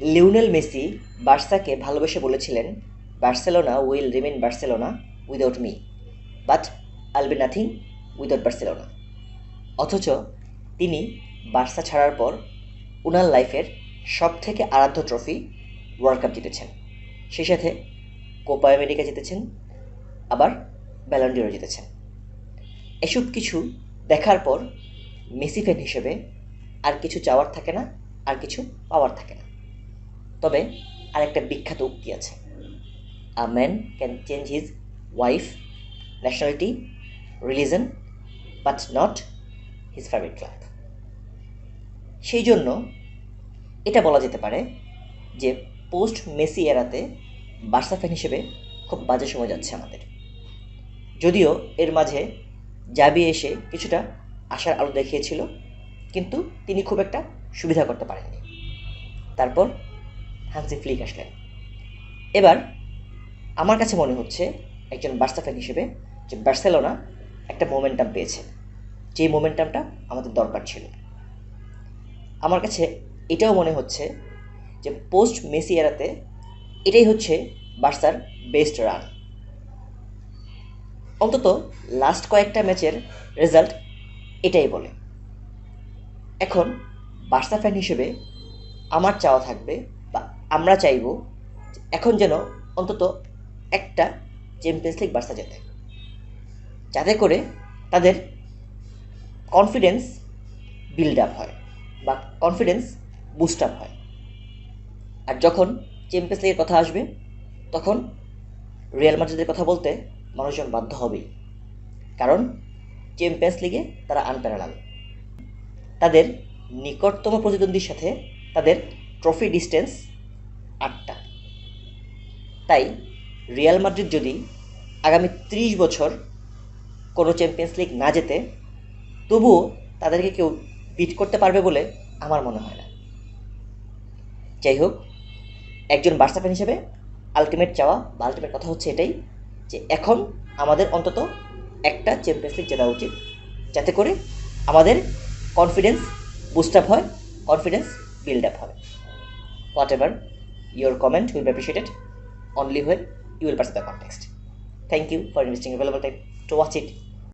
Lionel Messi বার্সাকে ভালোবেসে বলেছিলেন, Barcelona will remain Barcelona without me but I'll be nothing without Barcelona. অথচ তিনি বার্সা ছাড়ার পর উনার লাইফের সব থেকে আরাধ্য ট্রফি ওয়ার্ল্ড কাপ জিতেছেন। সেই সাথে কোপা আমেরিকা জিতেছেন, আবার ব্যালন্ডিও জিতেছেন। এসব কিছু দেখার পর মেসি ফ্যান হিসেবে আর কিছু চাওয়ার থাকে না, আর কিছু পাওয়ার থাকে না। তবে আরেকটা বিখ্যাত উক্তি আছে। A man can change his wife nationality religion but not his favourite club সেই জন্য এটা বলা যেতে পারে যে পোস্ট মেসি এরাতে বার্সা ফ্যান হিসেবে খুব বাজে সময় যাচ্ছে আমাদের। যদিও এর মাঝে জাবি এসে কিছুটা আশার আলো দেখিয়েছিল, কিন্তু তিনি খুব একটা সুবিধা করতে পারেননি। তারপর হানসি ফ্লিক আসলেন এবার আমার কাছে মনে হচ্ছে একজন বার্সা ফ্যান হিসেবে যে বার্সেলোনা একটা মোমেন্টাম পেয়েছে। যেই মোমেন্টামটা আমাদের দরকার ছিল। আমার কাছে এটাও মনে হচ্ছে যে পোস্ট মেসি এরাতে এটাই হচ্ছে বার্সার বেস্ট রান অন্তত লাস্ট কয়েকটা ম্যাচের রেজাল্ট এটাই বলে। এখন বার্সা ফ্যান হিসেবে আমার চাওয়া থাকবে আমরা চাইব এখন যেন অন্তত একটা চ্যাম্পিয়ন্স লিগ বার্সা জেতে যাতে করে তাদের কনফিডেন্স বিল্ড আপ হয় বা কনফিডেন্স বুস্ট আপ হয়। আর যখন চ্যাম্পিয়ন্স লিগের কথা আসবে, তখন রিয়াল মাদ্রিদের কথা বলতে মানুষজন বাধ্য হবেই। কারণ চ্যাম্পিয়ন্স লিগে তারা আনপ্যারালাল তাদের নিকটতম প্রতিদ্বন্দ্বীর সাথে তাদের ট্রফি ডিস্টেন্স আটটা। তাই রিয়াল মাদ্রিদ যদি আগামী ত্রিশ বছর কোনো চ্যাম্পিয়ন্স লিগ না যেতে তবুও তাদেরকে কেউ বিট করতে পারবে বলে আমার মনে হয় না। যাই হোক, একজন বার্সা ফ্যান হিসেবে আলটিমেট চাওয়া বা আলটিমেট কথা হচ্ছে এটাই যে এখন আমাদের অন্তত একটা চ্যাম্পিয়ন্স লিগ জেতা উচিত, যাতে করে আমাদের কনফিডেন্স বুস্ট আপ হয় কনফিডেন্স বিল্ড আপ হয় whatever your comment will be appreciated only when you will perceive the context. Thank you for investing available time to watch it.